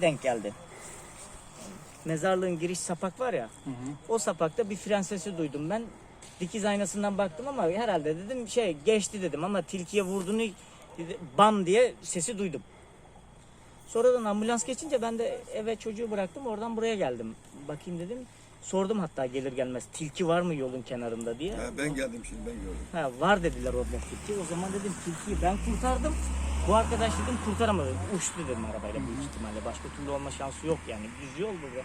denk geldi. Mezarlığın giriş sapak var ya. O sapakta bir fren sesi duydum ben. Dikiz aynasından baktım ama herhalde dedim şey geçti dedim ama tilkiye vurduğunu bam diye sesi duydum. Sonradan ambulans geçince ben de eve çocuğu bıraktım oradan buraya geldim. Bakayım dedim. Sordum hatta gelir gelmez tilki var mı yolun kenarında diye. Ha, ben geldim şimdi ben gördüm. Ha, var dediler orada tilki. O zaman dedim tilkiyi ben kurtardım. Bu arkadaş dedim kurtaramadı. Uçtu dedim arabayla büyük ihtimalle. Başka türlü olma şansı yok yani. Düz yol burada.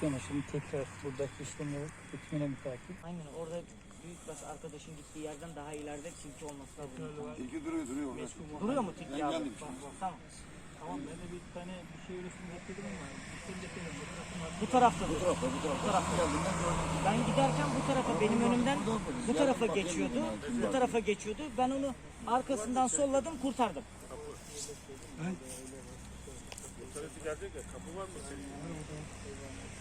Sonra şimdi tekrar buradaki işlemleri bitmene mi takip? Aynen orada büyük baş arkadaşın gittiği yerden daha ileride tilki olması lazım. Tilki duruyor duruyor orada. Duruyor mu tilki abi? geldim Bak, bak, Tamam. Tamam ben de bir tane bir şey resim getirdim ama şey getirdim. Bu tarafta Bu tarafta bu tarafta. Bu tarafta. Ben giderken bu tarafa benim önümden bu tarafa geçiyordu. Bu tarafa geçiyordu. Ben onu arkasından solladım kurtardım. Tabela var. Ya, Hayvan, hayvan çıkar.